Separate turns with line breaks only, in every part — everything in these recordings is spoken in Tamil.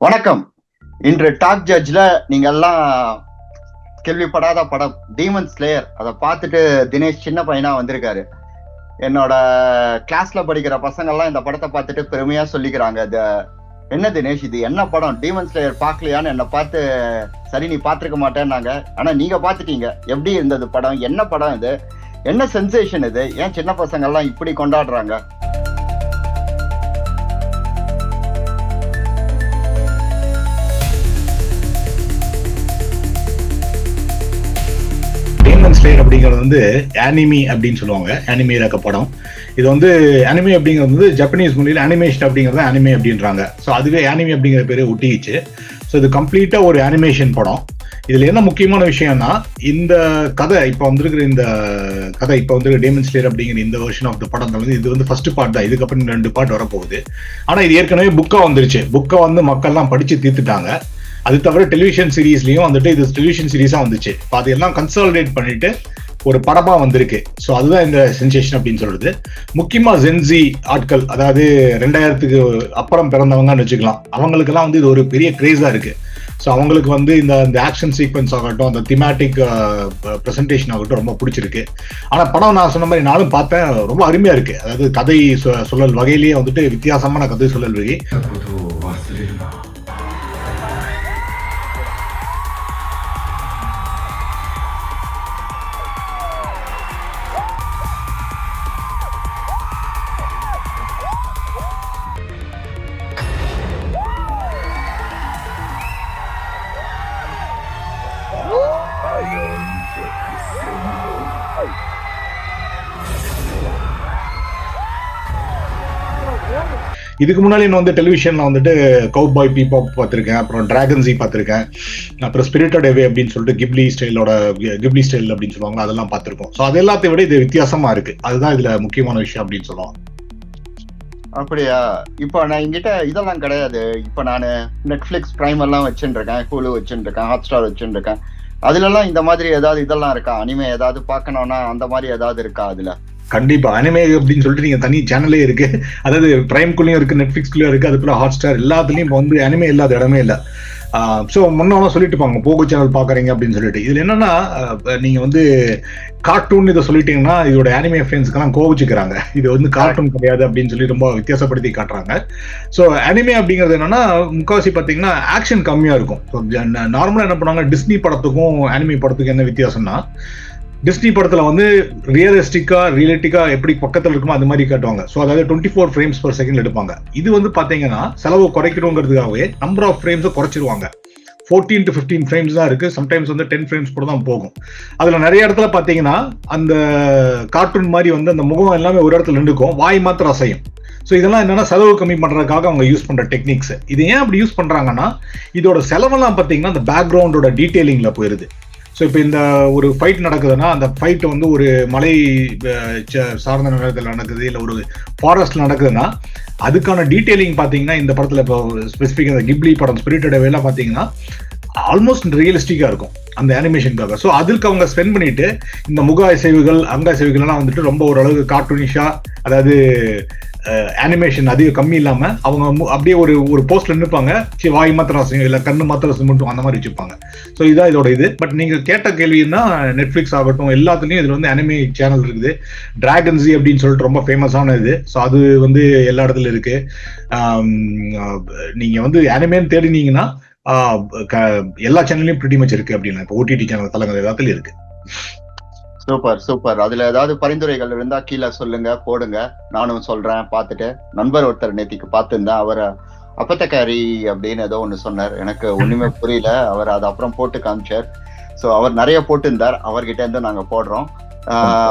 வணக்கம். இன்று டாக் ஜட்ஜ்ல நீங்க எல்லாம் கேள்விப்படாத படம் டீமன் ஸ்லேயர் அதை பார்த்துட்டு தினேஷ் சின்ன பையனா வந்திருக்காரு. என்னோட கிளாஸ்ல படிக்கிற பசங்க எல்லாம் இந்த படத்தை பார்த்துட்டு பெருமையா சொல்லிக்கிறாங்க. இது என்ன தினேஷ் இது? என்ன படம்? டீமன் ஸ்லேயர் பார்க்கலையான்னு என்னை பார்த்து சரி நீ பார்த்துருக்க மாட்டேன்னாங்க. ஆனா நீங்க பார்த்துட்டீங்க. எப்படி இருந்தது படம்? என்ன படம் இது? என்ன சென்சேஷன் இது? ஏன் சின்ன பசங்க எல்லாம் இப்படி கொண்டாடுறாங்க?
டேமன் அப்படிங்கிறது வந்து அனிமி அப்படின்னு சொல்லுவாங்க. அனிமி இருக்க படம். இது வந்து அனிமே அப்படிங்கிறது வந்து ஜப்பனீஸ் மொழியில் அனிமேஷன் அப்படிங்கிறது அனிமே அப்படின்றாங்க. ஸோ அதுவே அனிமி அப்படிங்கிற பேர் ஒட்டிக்கிச்சு. ஸோ இது கம்ப்ளீட்டா ஒரு அனிமேஷன் படம். இதுல என்ன முக்கியமான விஷயம்னா இந்த கதை இப்போ வந்திருக்கிற இந்த கதை இப்போ வந்து டேமன் ஸ்லேர் அப்படிங்கிற இந்த வெர்ஷன் ஆஃப் த படம் வந்து இது வந்து ஃபர்ஸ்ட் பார்ட் தான். இதுக்கப்புறம் ரெண்டு பார்ட் வரப்போகுது. ஆனா இது ஏற்கனவே புக்கா வந்துருச்சு. புக்கை வந்து மக்கள்லாம் படிச்சு தீர்த்துட்டாங்க. அது தவிர டெலிவிஷன் சீரீஸ்லயும் வந்துட்டு இது டெலிவிஷன் சீரீஸா வந்துச்சு. இப்போ அது எல்லாம் கன்சாலிடேட் பண்ணிட்டு ஒரு படமா வந்திருக்கு. ஸோ அதுதான் இந்த சென்சேஷன் அப்படின்னு சொல்றது. முக்கியமா ஜென்சி ஆட்கள் அதாவது ரெண்டாயிரத்துக்கு அப்புறம் பிறந்தவங்கன்னு வச்சுக்கலாம். அவங்களுக்கெல்லாம் வந்து இது ஒரு பெரிய கிரேஸா இருக்கு. ஸோ அவங்களுக்கு வந்து இந்த இந்த ஆக்ஷன் சீக்வன்ஸ் ஆகட்டும் அந்த திமேட்டிக் ப்ரெசன்டேஷன் ஆகட்டும் ரொம்ப பிடிச்சிருக்கு. ஆனால் படம் நான் சொன்ன மாதிரி நானும் பார்த்தேன் ரொம்ப அருமையா இருக்கு. அதாவது கதை சொ- சொல்லல் வகையிலேயே வந்துட்டு வித்தியாசமான கதை சொல்லல் வகை. இதுக்கு முன்னாடி நான் வந்து டெலிவிஷன்ல வந்துட்டு கவு பாய் பீபாப் பார்த்திருக்கேன் அப்புறம் டிராகன்ஸி பார்த்துருக்கேன் பார்த்திருக்கேன் அப்புறம் ஸ்பிரிட்டட் எவே அப்படின்னு சொல்லிட்டு கிப்லி ஸ்டைலோட கிப்லி ஸ்டைல் அப்படின்னு சொல்லுவாங்க அதெல்லாம் பார்த்திருக்கோம். ஸோ அது எல்லாத்தையும் விட இது வித்தியாசமா இருக்கு. அதுதான் இதுல முக்கியமான விஷயம் அப்படின்னு சொல்லுவாங்க
அப்படியா? இப்போ நான் என்கிட்ட இதெல்லாம் கிடையாது. இப்போ நான் நெட்ஃபிளிக்ஸ் பிரைம் எல்லாம் வச்சுருக்கேன் ஹூலு வச்சுருக்கேன் ஹாட் ஸ்டார் வச்சுருக்கேன். அதுலலாம் இந்த மாதிரி ஏதாவது இதெல்லாம் இருக்கா? அனிமே ஏதாவது பார்க்கணும்னா அந்த மாதிரி ஏதாவது இருக்கா அதுல?
கண்டிப்பா. அனிமே அப்படின்னு சொல்லிட்டு நீங்க தனி சேனலே இருக்கு. அதாவது பிரைம்குள்ளயும் இருக்கு நெட்ஃபிளிக்ஸ்லயும் இருக்கு அதுக்குள்ள ஹாட் ஸ்டார் எல்லாத்துலயும் இப்போ வந்து அனிமே இல்லாத இடமே இல்லை. ஸோ முன்னெல்லாம் சொல்லிட்டு இருப்பாங்க போகோ சேனல் பாக்குறீங்க அப்படின்னு சொல்லிட்டு. இதுல என்னன்னா ஆஹ் நீங்க வந்து கார்ட்டூன் இதை சொல்லிட்டீங்கன்னா இதோட அனிமே ஃபேன்ஸ்க்கெல்லாம் கோவிச்சுக்கிறாங்க. இது வந்து கார்ட்டூன் கிடையாது அப்படின்னு சொல்லி ரொம்ப வித்தியாசப்படுத்தி காட்டுறாங்க. ஸோ அனிமே அப்படிங்கிறது என்னன்னா முக்காவாசி பார்த்தீங்கன்னா ஆக்ஷன் கம்மியா இருக்கும். நார்மலா என்ன பண்ணுவாங்க? டிஸ்னி படத்துக்கும் அனிமே படத்துக்கும் என்ன வித்தியாசம்னா டிஸ்னி படத்துல வந்து ரியலிஸ்டிக்கா ரியலிட்டிக்கா எப்படி பக்கத்துல இருக்குமோ அந்த மாதிரி காட்டுவாங்க. ஸோ அதாவது twenty four frames per second எடுப்பாங்க. இது வந்து பாத்தீங்கன்னா செலவு குறைக்கணுங்கிறதுக்காகவே நம்பர் ஆஃப் ஃப்ரேம்ஸை குறைச்சிருவாங்க. ஃபோர்டீன் டு ஃபிஃப்டீன் ஃப்ரேம்ஸ் தான் இருக்கு. சம்டைம்ஸ் வந்து டென் ஃப்ரேம்ஸ் கூட தான் போகும். அதுல நிறைய இடத்துல பாத்தீங்கன்னா அந்த கார்ட்டூன் மாதிரி வந்து அந்த முகம் எல்லாமே ஒரு இடத்துல நின்றுக்கும். வாய் மாத்திரம் அசையும். ஸோ இதெல்லாம் என்னன்னா செலவு கம்மி பண்ணுறதுக்காக அவங்க யூஸ் பண்ணுற டெக்னிக்ஸ் இது ஏன் அப்படி யூஸ் பண்ணுறாங்கன்னா இதோட செலவெல்லாம் பார்த்தீங்கன்னா அந்த பேக்ரவுண்டோட டீட்டெயிலிங்கில் போயிருது. ஸோ இப்போ இந்த ஒரு ஃபைட் நடக்குதுன்னா அந்த ஃபைட் வந்து ஒரு மலை சார்ந்த நிலத்தில் நடக்குது இல்லை ஒரு ஃபாரஸ்ட்ல நடக்குதுன்னா அதுக்கான டீட்டெயிலிங் பார்த்தீங்கன்னா இந்த படத்தில் இப்போ ஸ்பெசிஃபிக் இந்த கிப்லி படம் ஸ்பிரிட்டட் வேலாம் பார்த்தீங்கன்னா ஆல்மோஸ்ட் ரியலிஸ்டிக்காக இருக்கும் அந்த அனிமேஷனுக்காக ஸோ அதுக்கு அவங்க ஸ்பெண்ட் பண்ணிட்டு இந்த முக அசைவுகள் அங்க இசைவுகள்லாம் வந்துட்டு ரொம்ப ஓரளவுக்கு கார்ட்டூனிஷா அதாவது அனிமேஷன் அதிகம் கம்மி இல்லாம அவங்க அப்படியே ஒரு ஒரு போஸ்ட்ல நிற்பாங்க சரி வாய் மாத்திரம் அசையும் இல்ல கண்ணு மாத்திரம் அசையும் மட்டும் அந்த மாதிரி வச்சுப்பாங்க. ஸோ இதான் இதோட இது. பட் நீங்க கேட்ட கேள்வின்னா நெட்ஃபிளிக்ஸ் ஆகட்டும் எல்லாத்துலயும் இதுல வந்து அனிமே சேனல் இருக்குது. டிராகன்ஸி அப்படின்னு சொல்லிட்டு ரொம்ப ஃபேமஸான இது. ஸோ அது வந்து எல்லா இடத்துல இருக்கு. நீங்க வந்து அனிமேன்னு தேடினீங்கன்னா க- எல்லா சேனல்லையும் பிரிட்டி மச் இருக்கு அப்படின்னா. இப்போ ஓடிடி சேனல் தலங்கள் எல்லாத்துலயும் இருக்கு.
சூப்பர் சூப்பர் அதுல ஏதாவது பரிந்துரைகள் இருந்தா கீழே சொல்லுங்க போடுங்க. நானும் சொல்றேன் பார்த்துட்டு. நண்பர் ஒருத்தர் நேத்திக்கு பார்த்துருந்தேன் அவரை அப்பத்தக்காரி அப்படின்னு ஏதோ ஒன்று சொன்னார். எனக்கு ஒண்ணுமே புரியல. அவர் அதை அப்புறம் போட்டு காமிச்சார். ஸோ அவர் நிறைய போட்டிருந்தார். அவர்கிட்ட இருந்து நாங்கள் போடுறோம்.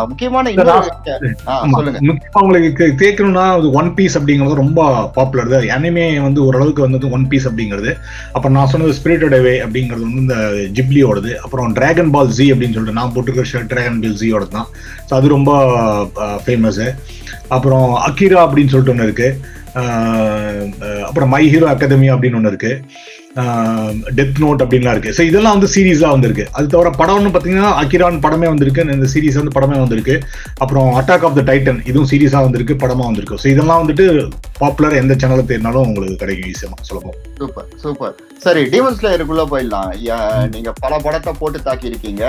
முக்கியமான
முக்கியமா உங்களுக்கு கேட்கணும்னா ஒன் பீஸ் அப்படிங்கிறது ரொம்ப பாப்புலர் தான் அனிமே வந்து ஓரளவுக்கு வந்தது ஒன் பீஸ் அப்படிங்கிறது. அப்புறம் நான் சொன்னது ஸ்பிரிட்டட் அவே அப்படிங்கிறது வந்து இந்த ஜிப்லியோடது. அப்புறம் டிராகன் பால் ஜி அப்படின்னு சொல்லிட்டு நான் போட்டுருக்க ஷர்ட் டிராகன் பால் ஜியோட தான். ஸோ அது ரொம்ப ஃபேமஸ் அப்புறம் அக்கிரா அப்படின்னு சொல்லிட்டு ஒன்று இருக்கு. அப்புறம் மை ஹீரோ அகாடமி அப்படின்னு ஒன்று இருக்கு. டெத் நோட் அப்படின்லாம் இருக்கு. ஸோ இதெல்லாம் வந்து சீரீஸாக வந்திருக்கு. அது தவிர படம்னு பார்த்தீங்கன்னா அக்கிரான் படமே வந்திருக்கு. இந்த சீரீஸ் வந்து படமே வந்திருக்கு. அப்புறம் அட்டாக் ஆஃப் த டைட்டன் இதுவும் சீரீஸாக வந்திருக்கு படமாக வந்திருக்கு. ஸோ இதெல்லாம் வந்துட்டு பாப்புலர் எந்த சேனலில் தேடினாலும் உங்களுக்கு கிடைக்கும் ஈஸியாக சொல்லப்போம்
சூப்பர் சூப்பர் சரி டீமன் ஸ்லேயருக்குள்ள போயிடலாம். நீங்க பல படத்தை போட்டு தாக்கி இருக்கீங்க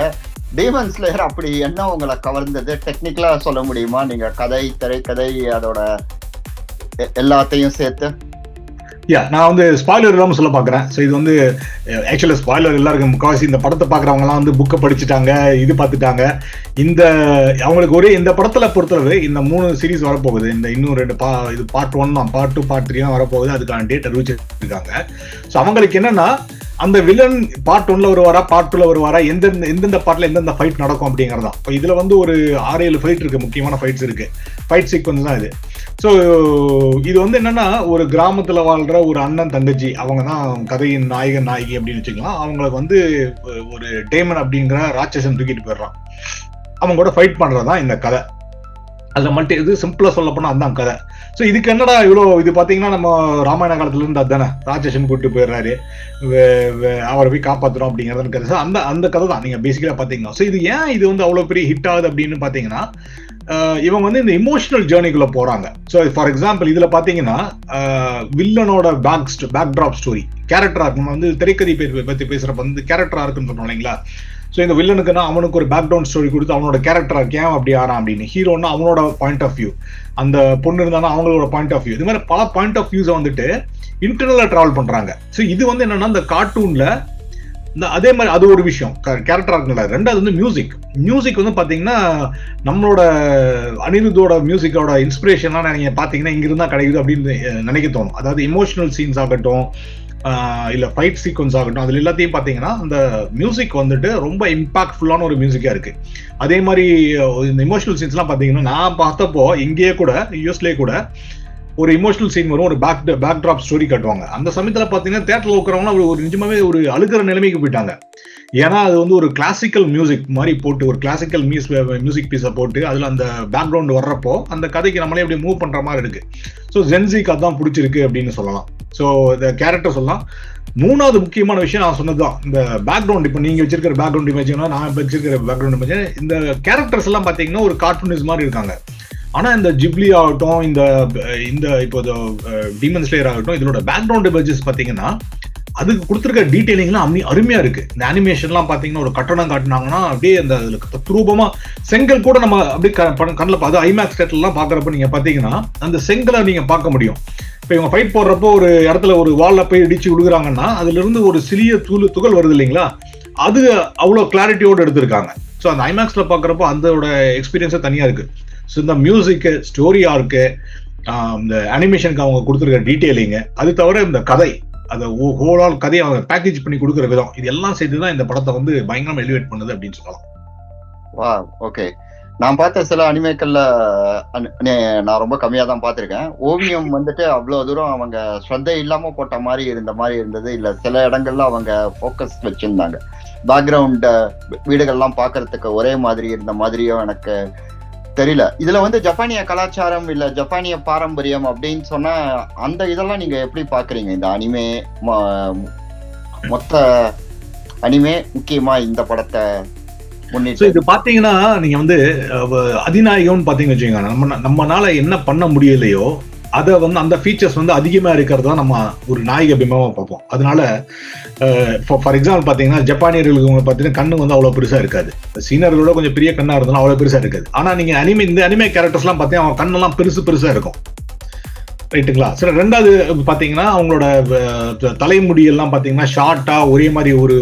டீமன் ஸ்லேயர் அப்படி என்ன உங்களை கவர்ந்தது? டெக்னிக்கலா சொல்ல முடியுமா? நீங்க கதை திரைக்கதை அதோட எல்லாத்தையும் சேர்த்து.
யா நான் வந்து ஸ்பாய்லர் இல்லாமல் சொல்ல பார்க்குறேன். ஸோ இது வந்து eh, ஆக்சுவலாக ஸ்பாய்லர் எல்லாருக்கும் முக்கால்வாசி இந்த படத்தை பார்க்குறவங்கலாம் வந்து புக்கை படிச்சுட்டாங்க இது பார்த்துட்டாங்க. இந்த அவங்களுக்கு ஒரே இந்த படத்தில் பொறுத்தளவு இந்த மூணு சீரிஸ் வரப்போகுது. இந்த இன்னும் ரெண்டு பா இது பார்ட் ஒன் தான் பார்ட் டூ பார்ட் த்ரீ தான் வரப்போகுது. அதுக்கான டேட் அறிவிச்சிருக்காங்க ஸோ அவங்களுக்கு என்னன்னா அந்த வில்லன் பார்ட் ஒன்ல வருவாரா பார்ட் டூல வருவாரா எந்தெந்த எந்தெந்த பார்ட்ல எந்தெந்த ஃபைட் நடக்கும் அப்படிங்கறதா இப்போ இதுல வந்து ஒரு ஆறு ஏழு ஃபைட் இருக்கு முக்கியமான ஃபைட்ஸ் இருக்கு. ஃபைட் சீக்வன்ஸ் தான் இது. ஸோ இது வந்து என்னன்னா ஒரு கிராமத்தில் வாழ்ற ஒரு அண்ணன் தங்கச்சி அவங்க தான் கதையின் நாயகன் நாயகி அப்படின்னு வச்சுக்கலாம். அவங்களுக்கு வந்து ஒரு டேமன் அப்படிங்கிற ராட்சசன் தூக்கிட்டு போயிடுறான். அவங்க கூட ஃபைட் பண்றதுதான் இந்த கதை. அதில் மட்டும் இது சிம்பிளாக சொல்ல போனா அதான் கதை. ஸோ இதுக்கு என்னடா இவ்வளோ இது பார்த்தீங்கன்னா நம்ம ராமாயண காலத்துலேருந்து அதுதானே. ராட்சசன் கூட்டு போயிடுறாரு. வே- அவரை போய் காப்பாத்துறோம் அப்படிங்கறது கதை. அந்த அந்த கதை தான் நீங்கள் பேசிக்கலாக பார்த்தீங்கன்னா ஸோ இது ஏன் இது வந்து அவ்வளோ பெரிய ஹிட் ஆகுது அப்படின்னு பார்த்தீங்கன்னா இவங்க வந்து இந்த இமோஷனல் ஜேர்னிக்குள்ள போறாங்க. ஸோ ஃபார் எக்ஸாம்பிள் இதுல பாத்தீங்கன்னா வில்லனோட பேக் பேக் ட்ராப் ஸ்டோரி கேரக்டரா நம்ம வந்து திரைக்கதை பத்தி பேசுறப்ப வந்து கேரக்டரா இருக்குன்னு சொன்னோம் இல்லைங்களா? ஸோ இந்த வில்லனுக்குன்னா அவனுக்கு ஒரு பேக்ரவுண்ட் ஸ்டோரி கொடுத்து அவனோட கேரக்டர் ஏன் அப்படி ஆறான் அப்படின்னு. ஹீரோன்னா அவனோட பாயிண்ட் ஆஃப் வியூ அந்த பொண்ணு இருந்தானா அவங்களோட பாயிண்ட் ஆஃப் வியூ இது மாதிரி பல பாயிண்ட் ஆஃப் வியூஸை வந்துட்டு இன்டர்னலாக ட்ராவல் பண்ணுறாங்க ஸோ இது வந்து என்னன்னா இந்த கார்ட்டூனில் இந்த அதே மாதிரி அது ஒரு விஷயம். கேரக்டரா இருக்குல்ல ரெண்டாவது வந்து மியூசிக் மியூசிக் வந்து பாத்தீங்கன்னா நம்மளோட அனிருத்தோட மியூசிக்கோட இன்ஸ்பிரேஷன்லாம் நீங்க பாத்தீங்கன்னா இங்க இருந்தா கிடைக்குது அப்படின்னு நினைக்க தோணும். அதாவது இமோஷனல் சீன்ஸ் ஆகட்டும் இல்ல ஃபைட் சீக்வன்ஸ் ஆகட்டும் அதுல எல்லாத்தையும் பாத்தீங்கன்னா அந்த மியூசிக் வந்துட்டு ரொம்ப இம்பாக்ட்ஃபுல்லான ஒரு மியூசிக்கா இருக்கு. அதே மாதிரி இந்த இமோஷனல் சீன்ஸ்லாம் பாத்தீங்கன்னா நான் பார்த்தப்போ இங்கேயே கூட யூஎஸ்லேயே கூட ஒரு இமோஷனல் சீன் வரும் ஒரு பேக் பேக் ட்ராப் ஸ்டோரி காட்டுவாங்க. அந்த சமயத்தில் பார்த்தீங்கன்னா தேட்டரில் தேட்டர்ல உட்கிறவங்க ஒரு நிஜமாவே ஒரு அழுகிற நிலைமைக்கு போயிட்டாங்க. ஏன்னா அது வந்து ஒரு கிளாசிக்கல் மியூசிக் மாதிரி போட்டு ஒரு கிளாசிக்கல் மியூஸ் மியூசிக் பீஸை போட்டு அதில் அந்த பேக்ரவுண்ட் வர்றப்போ அந்த கதைக்கு நம்மளே அப்படியே மூவ் பண்ணுற மாதிரி இருக்கு. ஸோ ஜென்சிக்கு அதான் பிடிச்சிருக்கு அப்படின்னு சொல்லலாம். ஸோ இந்த கேரக்டர் சொல்லலாம். மூணாவது முக்கியமான விஷயம் நான் சொன்னதுதான். இந்த பேக்ரவுண்ட் இப்போ நீங்கள் வச்சிருக்கிற பேக்ரவுண்ட் இமேஜ் நான் வச்சிருக்கிற பேக்ரவுண்ட் இமேஜ் இந்த கேரக்டர்ஸ் எல்லாம் பார்த்தீங்கன்னா ஒரு கார்ட்டூனிஸ் மாதிரி இருக்காங்க. ஆனா இந்த ஜிப்லி ஆகட்டும் இந்த இந்த இப்போ டீமன் ஸ்லேயர் ஆகட்டும் இதோட பேக்ரவுண்ட் இமேஜஸ் பாத்தீங்கன்னா அதுக்கு கொடுத்துருக்க டீட்டெயிலிங்லாம் அம்மி அருமையா இருக்கு. இந்த அனிமேஷன்லாம் பாத்தீங்கன்னா ஒரு கட்டணம் காட்டினாங்கன்னா அப்படியே அந்த அதுல தத்ரூபமா செங்கல் கூட நம்ம அப்படியே கண்ணில் பார்த்து ஐமேக்ஸ் தேட்டர்லாம் பாக்குறப்ப நீங்க பாத்தீங்கன்னா அந்த செங்கலை நீங்க பார்க்க முடியும். இப்போ இவங்க ஃபைட் போடுறப்போ ஒரு இடத்துல ஒரு வால்ல போய் இடிச்சு விடுகிறாங்கன்னா அதுல இருந்து ஒரு சிறிய துளு துகள் வருது இல்லைங்களா? அது அவ்வளோ கிளாரிட்டியோடு எடுத்திருக்காங்க. ஸோ அந்த ஐமேக்ஸில் பார்க்குறப்போ அதோட எக்ஸ்பீரியன்ஸே தனியாக இருக்குது ஸோ இந்த மியூசிக்கு ஸ்டோரி ஆர்க்கு இந்த அனிமேஷனுக்கு அவங்க கொடுத்துருக்க டீட்டெயிலிங்கு அது தவிர இந்த கதை அதை ஹோல் ஆல் கதையை அவங்க பேக்கேஜ் பண்ணி கொடுக்குற விதம் இது எல்லாம் சேர்த்து தான் இந்த படத்தை வந்து பயங்கரமா எலிவேட் பண்ணுது அப்படின்னு சொல்லலாம்.
வா ஓகே நான் பார்த்த சில அனிமேக்கள்ல நான் ரொம்ப கம்மியா தான் பார்த்துருக்கேன். ஓவியம் வந்துட்டு அவ்வளவு தூரம் அவங்க ஸ்ரத்தை இல்லாம போட்ட மாதிரி இருந்த மாதிரி இருந்தது. இல்ல சில இடங்கள்ல அவங்க ஃபோக்கஸ் வச்சிருந்தாங்க. பேக்ரவுண்ட் வீடுகள்லாம் பார்க்கறதுக்கு ஒரே மாதிரி இருந்த மாதிரியும் எனக்கு தெரியல. இதுல வந்து ஜப்பானிய கலாச்சாரம் இல்ல ஜப்பானிய பாரம்பரியம் அப்படின்னு சொன்னா அந்த இதெல்லாம் நீங்க எப்படி பாக்குறீங்க? இந்த அனிமே மொத்த அனிமே முக்கியமா இந்த படத்தை
ஸோ இது பாத்தீங்கன்னா நீங்க வந்து அதிநாயகம்னு பாத்தீங்கன்னு வச்சுக்கோங்க. நம்ம நம்மனால என்ன பண்ண முடியலையோ அதை வந்து அந்த ஃபீச்சர்ஸ் வந்து அதிகமாக இருக்கிறது தான் நம்ம ஒரு நாயக பிம்பமாக பார்ப்போம். அதனால ஃபார் எக்ஸாம்பிள் பார்த்தீங்கன்னா ஜப்பானியர்களுக்கு பார்த்தீங்கன்னா கண்ணு வந்து அவ்வளோ பெருசாக இருக்காது. சீனர்களோட கொஞ்சம் பெரிய கண்ணாக இருந்தாலும் அவ்வளோ பெருசாக இருக்காது. ஆனால் நீங்கள் அனிமே இந்த அனிமே கேரக்டர்ஸ்லாம் பார்த்தீங்கன்னா அவன் கண்ணெல்லாம் பெருசு பெருசாக இருக்கும். ரைட்டுங்களா? சரி ரெண்டாவது பார்த்தீங்கன்னா அவங்களோட தலைமுடியெல்லாம் பார்த்தீங்கன்னா ஷார்ட்டாக ஒரே மாதிரி ஒரு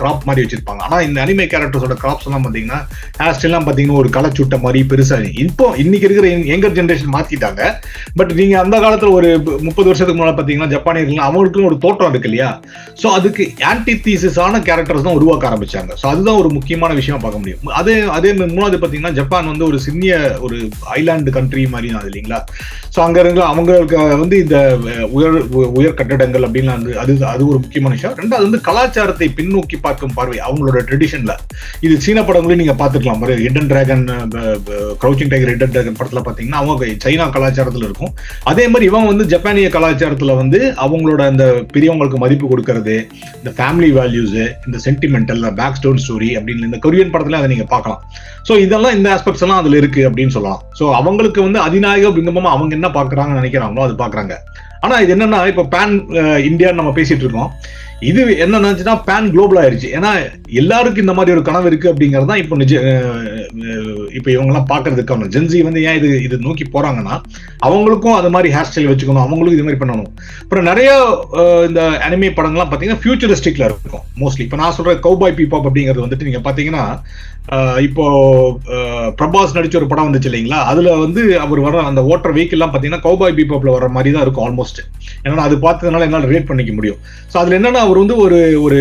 கிராப் மாதிரி வச்சிருப்பாங்க. ஆனால் இந்த அனிமே கேரக்டர்ஸோட கிராப்ஸ் எல்லாம் பார்த்தீங்கன்னா ஹேர் ஸ்டைல்லாம் ஒரு களை சுட்ட மாதிரி பெருசாக இப்போ இன்னைக்கு இருக்கிற எங்கர் ஜென்ரேஷன் மாற்றிட்டாங்க பட் நீங்கள் அந்த காலத்தில் ஒரு முப்பது வருஷத்துக்கு முன்னாடி பார்த்தீங்கன்னா ஜப்பானியர்கள் அவங்களுக்கும் ஒரு தோற்றம் இருக்கு இல்லையா? ஸோ அதுக்கு ஆன்டிதீசிஸான கேரக்டர்ஸ் தான் உருவாக்க ஆரம்பிச்சாங்க. ஸோ அதுதான் ஒரு முக்கியமான விஷயமா பார்க்க முடியும். அதே அதே மாதிரி மூணாவது பார்த்தீங்கன்னா ஜப்பான் வந்து ஒரு சிறிய ஒரு ஐலாண்டு கண்ட்ரி மாதிரி தான் அது இல்லைங்களா? ஸோ அங்கே இருக்கிற அவங்க வந்து இந்த உயர் உ- உயர் கட்டடங்கள் அப்படின்னு வந்து அது அது ஒரு முக்கியமான விஷயம். ரெண்டாவது வந்து கலாச்சாரத்தை பின்னோக்கி பார்க்கும் பார்வை அவங்களோட ட்ரெடிஷன்ல இது சீன படங்களையும் நீங்க பாத்துக்கலாம் பாரு Hidden Dragon Crouching Tiger Hidden Dragon படத்துல பாத்தீங்கன்னா அவங்க சைனா கலாச்சாரத்துல இருக்கும். அதே மாதிரி இவங்க வந்து ஜப்பானிய கலாச்சாரத்துல வந்து அவங்களோட அந்த பெரியவங்களுக்கு மதிப்பு கொடுக்கறது இந்த ஃபேமிலி வேல்யூஸ் இந்த சென்டிமெண்டல் பேக் ஸ்டோன் ஸ்டோரி அப்படின்னு இந்த கொரியன் படத்துல அதை நீங்க பார்க்கலாம். ஸோ இதெல்லாம் இந்த ஆஸ்பெக்ட்ஸ் எல்லாம் அதுல இருக்கு அப்படின்னு சொல்லலாம். ஸோ அவங்களுக்கு வந்து அதிநாயக பிங்கமா அவங்க என்ன பாக்குறாங்கன்னு நினைக்கிறாங்களோ அது பாக்குறாங்க ஆனா இது என்னன்னா இப்ப பேன் இந்தியான்னு நம்ம பேசிட்டு இருக்கோம். இது என்ன நினைச்சுன்னா பேன் குளோபல் ஆயிருச்சு. ஏன்னா எல்லாருக்கும் இந்த மாதிரி ஒரு கனவு இருக்கு அப்படிங்கிறது தான் இப்போ நிஜ இப்போ இவங்க எல்லாம் பாக்குறதுக்கான ஜென்சி வந்து ஏன் இது இது நோக்கி போறாங்கன்னா அவங்களுக்கும் அது மாதிரி ஹேர் ஸ்டைல் வச்சுக்கணும் அவங்களுக்கும் இது மாதிரி பண்ணணும். அப்புறம் நிறைய இந்த அனிமே படங்கள்லாம் பாத்தீங்கன்னா ஃபியூச்சரிஸ்டிக்ல இருக்கும் மோஸ்ட்லி இப்போ நான் சொல்ற கௌபாய் பீபாப் அப்படிங்கிறது வந்துட்டு நீங்க பாத்தீங்கன்னா இப்போ பிரபாஸ் நடிச்ச ஒரு படம் வந்துச்சு இல்லைங்களா? அதுல வந்து அவர் வர அந்த ஓட்டர் வெஹிக்கிள்லாம் பார்த்தீங்கன்னா பாத்தீங்கன்னா கௌபாய் பீபாப்ல வர மாதிரி தான் இருக்கும் ஆல்மோஸ்ட் ஏன்னா அது பார்த்ததுனால என்னால் ரேட் பண்ணிக்க முடியும். ஸோ அதுல என்னன்னா அவர் வந்து ஒரு ஒரு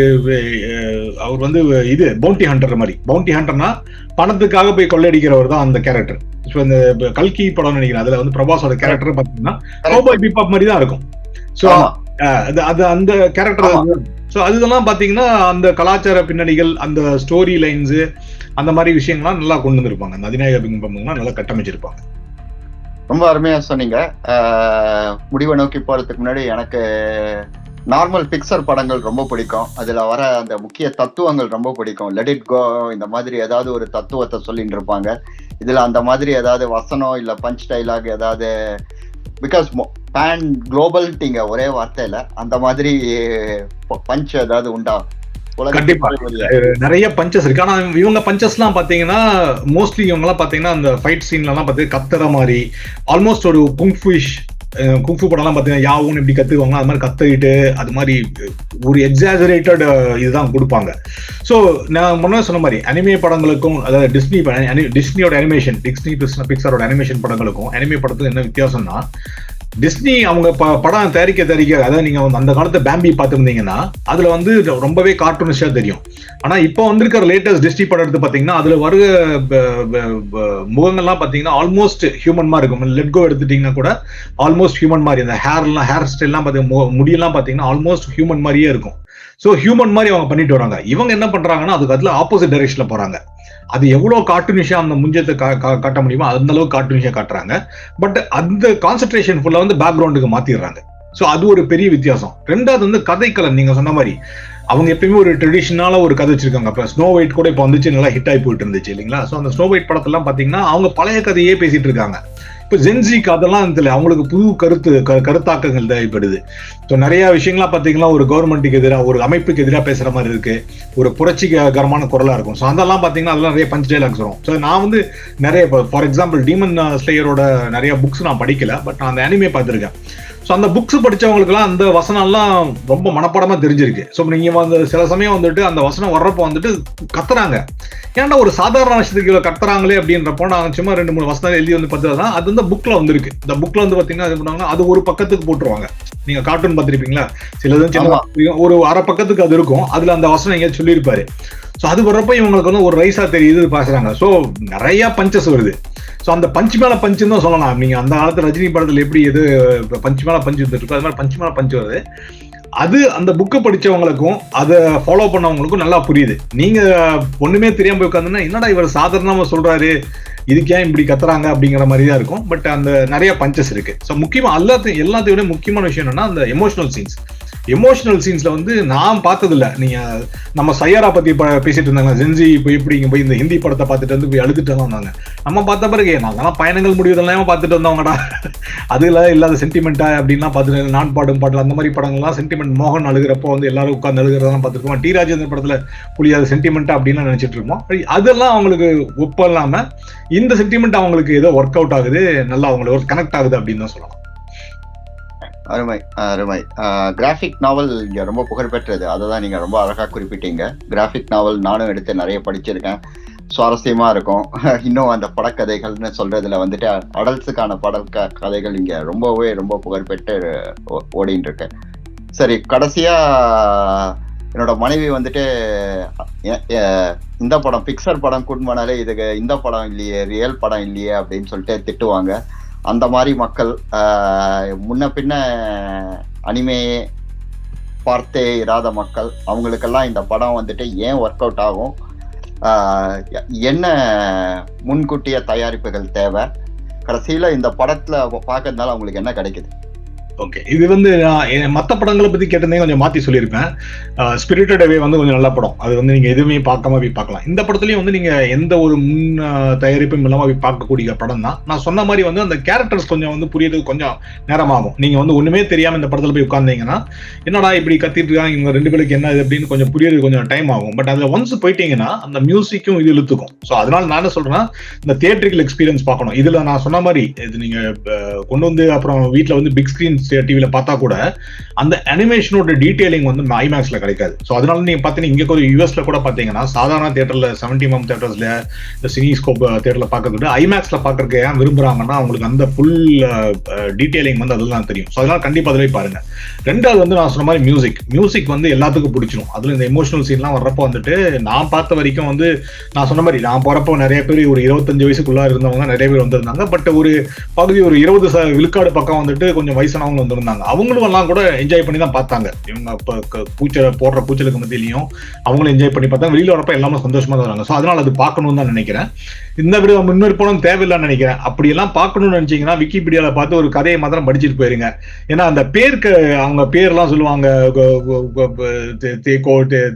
அவர் வந்து இது பவுண்டி ஹண்டர் மாதிரி. பவுண்டி ஹண்டர்னா பணத்துக்காக போய் கொள்ளையடிக்கிறவர் தான் அந்த கேரக்டர் ஸோ இந்த கல்கி படம் நினைக்கிறேன். அதுல வந்து பிரபாஸோட கேரக்டர் பாத்தீங்கன்னா கௌபாய் பீபாப் மாதிரி தான் இருக்கும். ஸோ. அது அந்த கேரக்டர் ஸோ அதெல்லாம் பாத்தீங்கன்னா அந்த கலாச்சார பின்னணிகள் அந்த ஸ்டோரி லைன்ஸ் அந்த மாதிரி விஷயங்கள்லாம் நல்லா கொண்டு வந்திருப்பாங்க. அந்த அதிநாயக பிம்பம்லாம் நல்லா கட்டமைச்சிருப்பாங்க.
ரொம்ப அருமையா சொன்னீங்க. முடிவை நோக்கி போறதுக்கு முன்னாடி எனக்கு நார்மல் பிக்சர் படங்கள் ரொம்ப பிடிக்கும். அதுல வர அந்த முக்கிய தத்துவங்கள் ரொம்ப பிடிக்கும். லெட் இட் கோ இந்த மாதிரி ஏதாவது ஒரு தத்துவத்தை சொல்லிட்டு இருப்பாங்க. இதுல அந்த மாதிரி ஏதாவது வசனம் இல்ல பஞ்ச் டைலாக் ஏதாவது பிகாஸ் பேன் குளோபல்ட்டிங்க ஒரே வார்த்தையில அந்த மாதிரி பஞ்ச் ஏதாவது உண்டா?
கண்டிப்பா. நிறைய பஞ்சஸ் இருக்கு. ஆனா இவங்க பஞ்சஸ்லாம் பாத்தீங்கன்னா மோஸ்ட்லி இவங்க எல்லாம் பாத்தீங்கன்னா அந்த ஃபைட் சீன்ல எல்லாம் பாத்தீங்கன்னா கத்துற மாதிரி ஆல்மோஸ்ட் ஒரு குங்ஃபுஷ் குங்ஃபு படம்லாம் பார்த்தீங்கன்னா யாவும் இப்படி கத்துவாங்க அது மாதிரி கத்துக்கிட்டு அது மாதிரி ஒரு எக்ஸாஜரேட்டட் இதுதான் கொடுப்பாங்க. ஸோ நான் முன்னாடி சொன்ன மாதிரி அனிமே படங்களுக்கும் அதாவது டிஸ்னி டிஸ்னியோட அனிமேஷன் டிஸ்னி பிக்சரோட அனிமேஷன் படங்களுக்கும் அனிமே படத்தில் என்ன வித்தியாசம்னா டிஸ்னி அவங்க ப- படம் தயாரிக்க தயாரிக்க அதாவது நீங்க அந்த காலத்து பேம்பி பார்த்துருந்தீங்கன்னா அதுல வந்து ரொம்பவே கார்ட்டூனிஷா தெரியும். ஆனா இப்போ வந்திருக்கிற லேட்டஸ்ட் டிஸ்னி படம் எடுத்து பாத்தீங்கன்னா அதுல வருகிற முகங்கள்லாம் பாத்தீங்கன்னா ஆல்மோஸ்ட் ஹியூமன் மாதிரி இருக்கும். லெட் கோ எடுத்துட்டீங்கன்னா கூட ஆல்மோஸ்ட் ஹியூமன் மாதிரி. அந்த ஹேர்லாம் ஹேர் ஸ்டைல்லாம் பார்த்தீங்கன்னா முடியெல்லாம் பாத்தீங்கன்னா ஆல்மோஸ்ட் ஹியூமன் மாதிரியே இருக்கும். ஸோ ஹியூமன் மாதிரி அவங்க பண்ணிட்டு வராங்க. இவங்க என்ன பண்றாங்கன்னா அதுக்கு அதுல ஆப்போசிட் டைரக்ஷன்ல போறாங்க. அது எவ்வளோ கார்ட்டூனிஷா அந்த முஞ்சத்தை கா- காட்ட முடியுமோ அந்த அளவுக்கு கார்ட்டூனிஷா காட்டுறாங்க. பட் அந்த கான்சென்ட்ரேஷன் ஃபுல்லா வந்து பேக்ரவுண்டுக்கு மாத்திடுறாங்க. ஸோ அது ஒரு பெரிய வித்தியாசம். ரெண்டாவது வந்து கதைக்கலன் நீங்க சொன்ன மாதிரி அவங்க எப்பயுமே ஒரு ட்ரெடிஷ்னலாக ஒரு கதை வச்சிருக்காங்க. இப்போ ஸ்னோ ஒயிட் கூட இப்போ வந்துச்சு நல்லா ஹிட் ஆகி போயிட்டு இருந்துச்சு இல்லைங்களா? ஸோ அந்த ஸ்னோ ஒயிட் படத்தெல்லாம் பார்த்தீங்கன்னா அவங்க பழைய கதையே பேசிட்டு இருக்காங்க. இப்போ ஜென்சிக்கு அதெல்லாம் தெரியல அவங்களுக்கு புது கருத்து க- கருத்தாக்கங்கள் தேவைப்படுது. ஸோ நிறைய விஷயங்கள்லாம் பாத்தீங்கன்னா ஒரு கவர்மெண்ட்டுக்கு எதிராக ஒரு அமைப்புக்கு எதிராக பேசுற மாதிரி இருக்கு. ஒரு புரட்சிகரமான குரலா இருக்கும். ஸோ அதெல்லாம் பாத்தீங்கன்னா அதெல்லாம் நிறைய பஞ்ச் டைலாக்ஸ் வரும். ஸோ நான் வந்து நிறைய ஃபார் எக்ஸாம்பிள் டீமன் ஸ்லேயரோட நிறைய புக்ஸ் நான் படிக்கல. பட் நான் அந்த அனிமே பார்த்துருக்கேன். ஸோ அந்த புக்ஸ் படிச்சவங்களுக்குலாம் அந்த வசனம்லாம் ரொம்ப மனப்பாடமா தெரிஞ்சிருக்கு. ஸோ நீங்க வந்து சில சமயம் வந்துட்டு அந்த வசனம் வர்றப்போ வந்துட்டு கத்துறாங்க. ஏன்டா ஒரு சாதாரண விஷயத்துக்கு இவ்வளவு கத்துறாங்களே அப்படின்றப்போ நான் சும்மா ரெண்டு மூணு வசனம் எழுதி வந்து பார்த்தா அது வந்து புக்ல வந்திருக்கு. இந்த புக்ல வந்து பாத்தீங்கன்னா இது பண்ணாங்கன்னா அது ஒரு பக்கத்துக்கு போட்டுருவாங்க. நீங்க கார்ட்டூன் பார்த்திருப்பீங்களா? சிலதும் சின்ன ஒரு அரை பக்கத்துக்கு அது இருக்கும். அதுல அந்த வசனம் எங்கேயாவது சொல்லியிருப்பாரு. ஸோ அது வர்றப்ப இவங்களுக்கு வந்து ஒரு ரைஸா தெரியுது பேசுறாங்க ஸோ நிறைய பஞ்சஸ் வருது. ஸோ அந்த பஞ்சு மேல பஞ்சுன்னு தான் சொல்லலாம். நீங்க அந்த காலத்து ரஜினி படத்துல எப்படி எது பஞ்சு மேல பஞ்சு வந்துட்டு இருக்கோ அது மாதிரி பஞ்சு மேல பஞ்சு வருது. அது அந்த புக்கை படிச்சவங்களுக்கும் அதை ஃபாலோ பண்ணவங்களுக்கும் நல்லா புரியுது. நீங்க ஒண்ணுமே தெரியாம போய் உட்காந்துன்னா என்னடா இவர் சாதாரணமா சொல்றாரு? இதுக்கு ஏன் இப்படி கத்துறாங்க? அப்படிங்கிற மாதிரி தான் இருக்கும். பட் அந்த நிறைய பஞ்சஸ் இருக்கு. ஸோ முக்கியமா எல்லாத்தையும் எல்லாத்தையும் விட முக்கியமான விஷயம் என்னன்னா அந்த எமோஷனல் சீன்ஸ் எமோஷனல் சீன்ஸ்ல வந்து நான் பார்த்தது இல்ல நீங்க நம்ம சையாரா பத்தி பேசிட்டு இருந்தாங்க. ஜென்ஜி போய் இப்படி இங்க போய் இந்த ஹிந்தி படத்தை பார்த்துட்டு வந்து போய் அழுதுட்டு வந்தாங்க. நம்ம பார்த்த பிறகு நாங்கெல்லாம் பயணங்கள் முடிவதெல்லாம் பார்த்துட்டு வந்தவங்கடா? அதுல இல்லாத சென்டிமெண்டா அப்படின்லாம் பார்த்துட்டு நான் பாடும் பாடல அந்த மாதிரி படங்கள்லாம் சென்டிமெண்ட் மோகன் அழுகிறப்போ வந்து எல்லாரும் உட்கார்ந்து அழுகிறதெல்லாம் பார்த்துருக்கோம் டி ராஜேந்திர படத்துல புளியாத சென்டிமெண்டா அப்படின்லாம் நினைச்சிட்டு இருக்கோம் அதெல்லாம் அவங்களுக்கு ஒப்பம் இல்லாம இந்த சென்டிமெண்ட் அவங்களுக்கு ஏதோ ஒர்க் அவுட் ஆகுது நல்லா அவங்களுக்கு கனெக்ட் ஆகுது அப்படின்னு தான் சொல்லலாம்.
அருமை அருமை. கிராஃபிக் நாவல் இங்க ரொம்ப புகழ்பெற்றது அதை தான் நீங்க ரொம்ப அழகா குறிப்பிட்டீங்க. கிராஃபிக் நாவல் நானும் எடுத்து நிறைய படிச்சிருக்கேன். சுவாரஸ்யமா இருக்கும். இன்னும் அந்த படக்கதைகள்னு சொல்றதுல வந்துட்டு அடல்ஸுக்கான பட க- கதைகள் இங்க ரொம்பவே ரொம்ப புகழ்பெற்று ஓ- ஓடின்னு இருக்கு சரி கடைசியா என்னோட மனைவி வந்துட்டு இந்த படம் பிக்சர் படம் கூட்டு போனாலே இதுக்கு இந்த படம் இல்லையே ரியல் படம் இல்லையே அப்படின்னு சொல்லிட்டு திட்டுவாங்க. அந்த மாதிரி மக்கள் முன்ன பின்ன அனிமையே பார்த்தே இராத மக்கள் அவங்களுக்கெல்லாம் இந்த படம் வந்துட்டு ஏன் ஒர்க் அவுட் ஆகும்? என்ன முன்கூட்டிய தயாரிப்புகள் தேவை? கடைசியில் இந்த படத்தில் பார்க்கறதுனால அவங்களுக்கு என்ன கிடைக்குது?
ஓகே இது வந்து நான் மற்ற படங்களை பத்தி கேட்டிருந்தே கொஞ்சம் மாத்தி சொல்லியிருப்பேன். ஸ்பிரிட்டட் அவே வந்து கொஞ்சம் நல்ல படம். அது வந்து நீங்க எதுவுமே பார்க்காம போய் பார்க்கலாம். இந்த படத்துலயும் வந்து நீங்க எந்த ஒரு முன் தயாரிப்பும் இல்லாம போய் பார்க்கக்கூடிய படம் தான். நான் சொன்ன மாதிரி வந்து அந்த கேரக்டர்ஸ் கொஞ்சம் வந்து புரியறதுக்கு கொஞ்சம் நேரமாகும். நீங்க வந்து ஒண்ணுமே தெரியாம இந்த படத்துல போய் உட்கார்ந்தீங்கன்னா என்னடா இப்படி கத்திட்டு இருக்காங்க இவங்க ரெண்டு பேருக்கு என்ன இது அப்படின்னு கொஞ்சம் புரியறது கொஞ்சம் டைம் ஆகும். பட் அதுல ஒன்ஸ் போயிட்டீங்கன்னா அந்த மியூசிக்கும் இது இழுத்துக்கும். ஸோ அதனால நான் என்ன சொல்றேன்னா இந்த தியேட்டரிக்கல் எக்ஸ்பீரியன்ஸ் பார்க்கணும். இதுல நான் சொன்ன மாதிரி இது நீங்க கொண்டு வந்து அப்புறம் வீட்டில் வந்து பிக் ஸ்கிரீன்ஸ் டிவியில் பார்த்தா கூட அந்த அனிமேஷனோட டீட்டெயிலிங் வந்து ஐமேக்ஸில் கிடைக்காது. ஸோ அதனால நீங்க பார்த்தீங்கன்னா இங்க கொஞ்சம் யூஎஸ்ல கூட பார்த்தீங்கன்னா சாதாரண தேட்டரில் செவன்டி எம் தேட்டர்ஸில் இந்த சினிஸ்கோப் தேட்டரில் பார்க்கறத விட ஐமேக்ஸ்ல ஏன் விரும்புறாங்கன்னா அவங்களுக்கு அந்த ஃபுல் டீட்டெயிலிங் வந்து அதெல்லாம் தெரியும். ஸோ அதனால் கண்டிப்பா அதிலே பாருங்க. ரெண்டாவது வந்து நான் சொன்ன மாதிரி மியூசிக் மியூசிக் வந்து எல்லாத்துக்கும் பிடிச்சிடும் அதுல இந்த எமோஷனல் சீன்லாம் வர்றப்போ வந்துட்டு நான் பார்த்த வரைக்கும் வந்து நான் சொன்ன மாதிரி நான் போறப்போ நிறைய பேர் ஒரு இருபத்தஞ்சு வயசுக்குள்ள இருந்தவங்க நிறைய பேர் வந்திருந்தாங்க. பட் ஒரு பகுதி ஒரு இருபது ச விழுக்காடு பக்கம் வந்துட்டு கொஞ்சம் வயசானவங்க வந்திருந்தாங்க. அவங்களும் எல்லாம் கூட என்ஜாய் பண்ணி தான் பார்த்தாங்க. இவங்க இப்போ பூச்சை போடுற பூச்சலுக்கு மத்தியிலையும் அவங்களும் என்ஜாய் பண்ணி பார்த்தாங்க. வெளியில் வரப்ப எல்லாமே சந்தோஷமா தான் வராங்க ஸோ அதனால அது பார்க்கணும்னு தான் நினைக்கிறேன். இந்த விட முன்னர் படம் தேவையில்லைன்னு நினைக்கிறேன். அப்படி எல்லாம் பார்க்கணும்னு நினைச்சீங்கன்னா விக்கிபீடியாவில் பார்த்து ஒரு கதையை மாத்திரம் படிச்சுட்டு போயிருங்க. ஏன்னா அந்த பேருக்கு அவங்க பேர்லாம் சொல்லுவாங்க தே-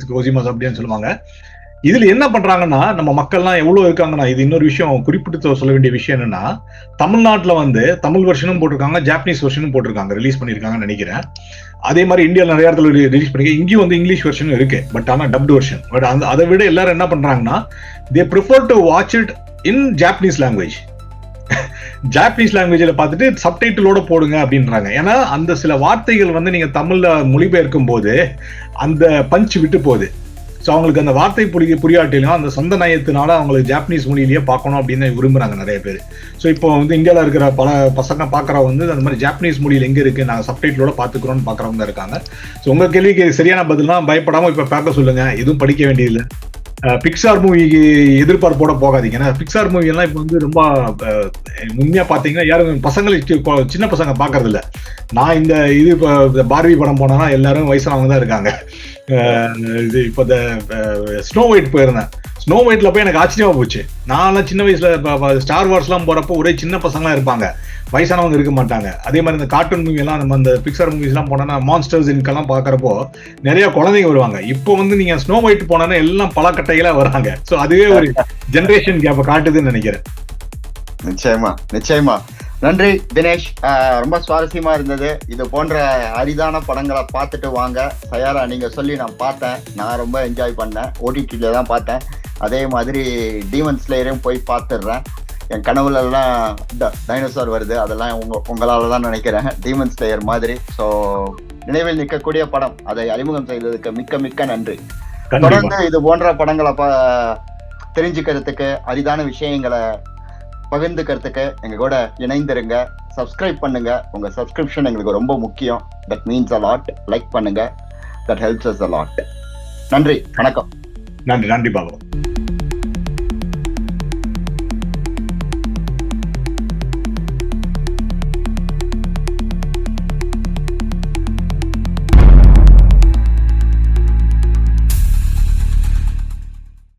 கோசிமாஸ் அப்படின்னு சொல்லுவாங்க. இதுல என்ன பண்றாங்கன்னா நம்ம மக்கள்லாம் எவ்வளவு இருக்காங்கன்னா இது இன்னொரு விஷயம் குறிப்பிட்டு சொல்ல வேண்டிய விஷயம் என்னன்னா தமிழ்நாட்டுல வந்து தமிழ் வெர்ஷனும் போட்டிருக்காங்க ஜாப்பனீஸ் வெர்ஷனும் போட்டிருக்காங்க ரிலீஸ் பண்ணிருக்காங்கன்னு நினைக்கிறேன். அதே மாதிரி இந்தியாவில் நிறைய இடத்துல ரிலீஸ் பண்ணிருக்கேன் இங்கேயும் வந்து இங்கிலீஷ் வெர்ஷனும் இருக்கு பட் ஆனா டப்டு வெர்ஷன் பட் அந்த அதை விட எல்லாரும் என்ன பண்றாங்கன்னா they prefer to watch it in Japanese language Japanese லாங்குவேஜில் பார்த்துட்டு சப்டைட்டிலோட போடுங்க அப்படின்றாங்க. ஏன்னா அந்த சில வார்த்தைகள் வந்து நீங்கள் தமிழில் மொழிபெயர்க்கும் போது அந்த பஞ்ச் விட்டு போகுது. ஸோ அவங்களுக்கு அந்த வார்த்தை புரிய புரியாட்டிலும் அந்த சொந்த நயத்தினால அவங்களுக்கு ஜாப்பனீஸ் மொழியிலேயே பார்க்கணும் அப்படின்னு விரும்புகிறாங்க நிறைய பேர். ஸோ இப்போ வந்து இந்தியாவில் இருக்கிற பல பசங்க பார்க்குறவங்க வந்து அந்த மாதிரி ஜாப்பனீஸ் மொழியில் எங்கே இருக்குது நாங்கள் சப்டைட்டிலோட பார்த்துக்கிறோம்னு பார்க்குறவங்க இருக்காங்க. ஸோ உங்கள் கேள்விக்கு சரியான பதிலாம் பயப்படாமல் இப்போ பார்க்க சொல்லுங்கள் எதுவும் படிக்க வேண்டியதில்லை. பிக்சார் மூவிக்கு எதிர்பார்ப்போட போகாதீங்க. ஏன்னா பிக்சார் மூவி எல்லாம் இப்போ வந்து ரொம்ப அஹ், உண்மையா பாத்தீங்கன்னா யாரும் பசங்களுக்கு சின்ன பசங்க பாக்குறது இல்ல நான் இந்த இது இப்போ பார்வி படம் போனா எல்லாரும் வயசானவங்க தான் இருக்காங்க. இது இப்போ இந்த ஸ்னோ ஒயிட் போயிருந்தேன். ஸ்னோ ஒயிட்ல போய் எனக்கு ஆச்சரியமா போச்சு. நான்லாம் சின்ன வயசுல ஸ்டார் வார்ஸ்லாம் போறப்போ ஒரே சின்ன பசங்களாம் இருப்பாங்க. வயசானவங்க இருக்க மாட்டாங்க. அதே மாதிரி இந்த கார்ட்டூன் மூவி எல்லாம் நம்ம இந்த பிக்சர் மூவிஸ் எல்லாம் போனோம்னா மான்ஸ்டர்ஸ் இன்கெல்லாம் பாக்குறப்போ நிறைய குழந்தைங்க வருவாங்க. இப்போ வந்து நீங்க ஸ்னோ ஒயிட் போனோன்னா எல்லாம் பழக்கட்டைகளா வராங்க. சோ அதுவே ஒரு ஜெனரேஷன் கேப்ப காட்டுதுன்னு நினைக்கிறேன்.
நிச்சயமா நிச்சயமா. நன்றி தினேஷ். ரொம்ப சுவாரஸ்யமா இருந்தது. இது போன்ற அரிதான படங்களை பார்த்துட்டு வாங்க. சயாரா நீங்க சொல்லி நான் பார்த்தேன். நான் ரொம்ப என்ஜாய் பண்ணேன். ஓடிடியில தான் பார்த்தேன். அதே மாதிரி டீமன் ஸ்லேயரையும் போய் பார்த்துடுறேன். என் கனவுல எல்லாம் டைனோசார் வருது. அதெல்லாம் உங்க உங்களால தான் நினைக்கிறேன். டீமன் ஸ்லேயர் மாதிரி. ஸோ நினைவில் நிற்கக்கூடிய படம். அதை அறிமுகம் செய்ததுக்கு மிக்க மிக்க நன்றி. தொடர்ந்து இது போன்ற படங்களை ப தெரிஞ்சுக்கிறதுக்கு அரிதான விஷயங்களை பகிர்ந்துக்கிறதுக்கு எங்க கூட இணைந்திருங்க. சப்ஸ்கிரைப் பண்ணுங்க. உங்க சப்ஸ்கிரிப்ஷன் எங்களுக்கு ரொம்ப முக்கியம். That means a lot like பண்ணுங்க. That helps us a lot நன்றி. வணக்கம்.
நன்றி. நன்றி பாபு.